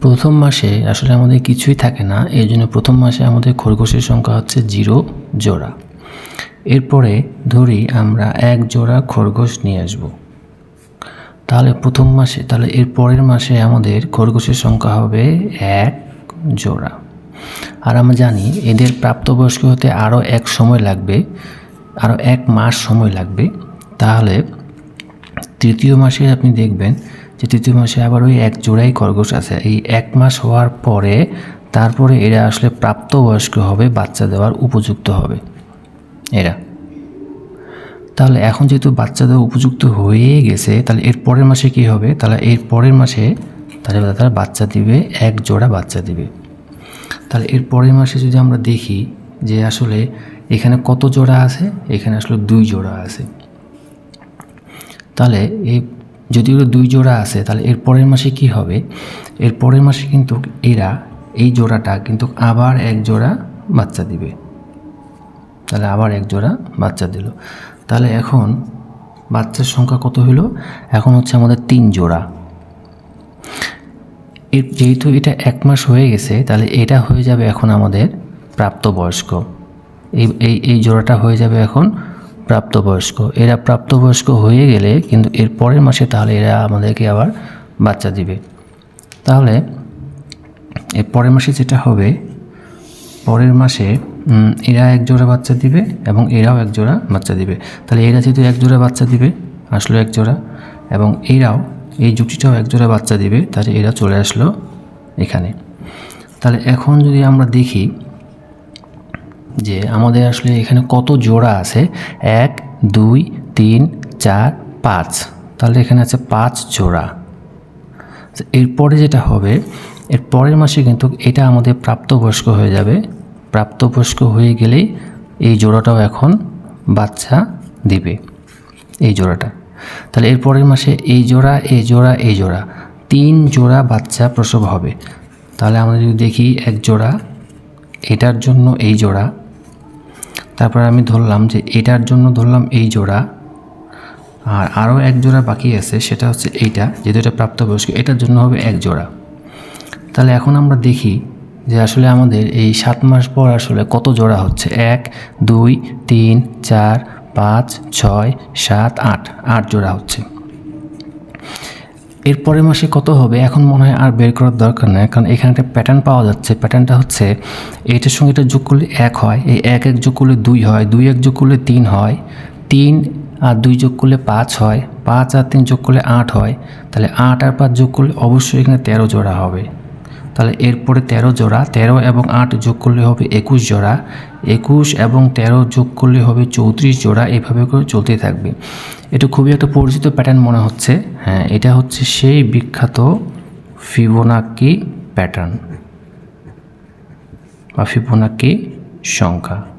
প্রথম মাসে আসলে আমাদের কিছুই থাকে না এই জন্য প্রথম মাসে আমাদের খরগোশের সংখ্যা হচ্ছে জিরো জোড়া। এরপরে ধরি আমরা এক জোড়া খরগোশ নিয়ে আসব। তাহলে প্রথম মাসে, তাহলে এর পরের মাসে আমাদের খরগোশের সংখ্যা হবে এক জোড়া। আর আমরা জানি এদের প্রাপ্তবয়স্ক হতে আরও এক সময় লাগবে, আরও এক মাস সময় লাগবে। তাহলে তৃতীয় মাসে আপনি দেখবেন যে তৃতীয় মাসে আবার ওই এক জোড়াই খরগোশ আছে। এই এক মাস হওয়ার পরে তারপরে এরা আসলে প্রাপ্তবয়স্ক হবে, বাচ্চা দেওয়ার উপযুক্ত হবে। এরা। তাহলে এখন যেহেতু বাচ্চা দেওয়া উপযুক্ত হয়ে গেছে, তাহলে এর পরের মাসে কি হবে? তাহলে এর পরের মাসে তাহলে তারা বাচ্চা দিবে, এক জোড়া বাচ্চা দিবে। তাহলে এর পরের মাসে যদি আমরা দেখি যে আসলে এখানে কত জোড়া আছে, এখানে আসলে দুই জোড়া আছে। তাহলে এই যদি ওরা দুই জোড়া আছে, তাহলে এর পরের মাসে কি হবে? এর পরের মাসে কিন্তু এরা এই জোড়াটা কিন্তু আবার এক জোড়া বাচ্চা দিবে। তাহলে আবার এক জোড়া বাচ্চা দিল। তাহলে এখন বাচ্চার সংখ্যা কত হলো এখন হচ্ছে আমাদের তিন জোড়া। এর যেহেতু এটা এক মাস হয়ে গেছে, তাহলে এটা হয়ে যাবে এখন আমাদের প্রাপ্তবয়স্ক। এই এই এই জোড়াটা হয়ে যাবে এখন প্রাপ্তবয়স্ক। এরা প্রাপ্তবয়স্ক হয়ে গেলে কিন্তু এর পরের মাসে তাহলে এরা আমাদেরকে আবার বাচ্চা দিবে। তাহলে এর পরের মাসে যেটা হবে, পরের মাসে এরা এক জোড়া বাচ্চা দিবে এবং এরাও এক জোড়া বাচ্চা দিবে। তাহলে এরা যেহেতু এক জোড়া বাচ্চা দিবে, আসলো এক জোড়া এবং এরাও, এই জুটিটাও এক জোড়া বাচ্চা দিবে, তাহলে এরা চলে আসলো এখানে। তাহলে এখন যদি আমরা দেখি যে আমাদের আসলে এখানে কত জোড়া আছে? এক, দুই, তিন, চার, পাঁচ। তাহলে এখানে আছে পাঁচ জোড়া। এরপরে যেটা হবে, এর পরের মাসে কিন্তু এটা আমাদের প্রাপ্তবয়স্ক হয়ে যাবে। প্রাপ্তবয়স্ক হয়ে গেলেই এই জোড়াটাও এখন বাচ্চা দিবে, এই জোড়াটা। তাহলে এর পরের মাসে এই জোড়া এই জোড়া এই জোড়া, তিন জোড়া বাচ্চা প্রসব হবে। তাহলে আমরা যদি দেখি এক জোড়া, এটার জন্য এই জোড়া তারপর আমি ধরলাম যে এটার জন্য ধরলাম এই জোড়া। আর আরও এক জোড়া বাকি আছে, সেটা হচ্ছে এইটা, যেহেতু এটা প্রাপ্তবয়স্ক, এটার জন্য হবে এক জোড়া। তাহলে এখন আমরা দেখি যে আসলে আমাদের এই সাত মাস পর আসলে কত জোড়া হচ্ছে। এক, দুই, তিন, চার, পাঁচ, ছয়, সাত, আট আট জোড়া হচ্ছে। এর পরের মাসে কত হবে? এখন মনে হয় আর বের করার দরকার নেই, কারণ এখানে একটা প্যাটার্ন পাওয়া যাচ্ছে। প্যাটার্নটা হচ্ছে এটার সঙ্গে এটা যোগ করলে এক হয়, এই এক এক যোগ করলে দুই হয়, দুই এক যোগ করলে তিন হয়, তিন আর দুই যোগ করলে পাঁচ হয়, পাঁচ আর তিন যোগ করলে আট হয়। তাহলে আট আর পাঁচ যোগ করলে অবশ্যই এখানে তেরো জোড়া হবে। তাহলে এরপরে তেরো জোড়া, তেরো এবং আট যোগ করলে হবে একুশ জোড়া, একুশ এবং তেরো যোগ করলে হবে চৌত্রিশ জোড়া, এভাবে করে চলতেই থাকবে। এটা খুবই একটা পরিচিত প্যাটার্ন মনে হচ্ছে। হ্যাঁ এটা হচ্ছে সেই বিখ্যাত ফিবোনাকি প্যাটার্ন বা ফিবোনাকি সংখ্যা।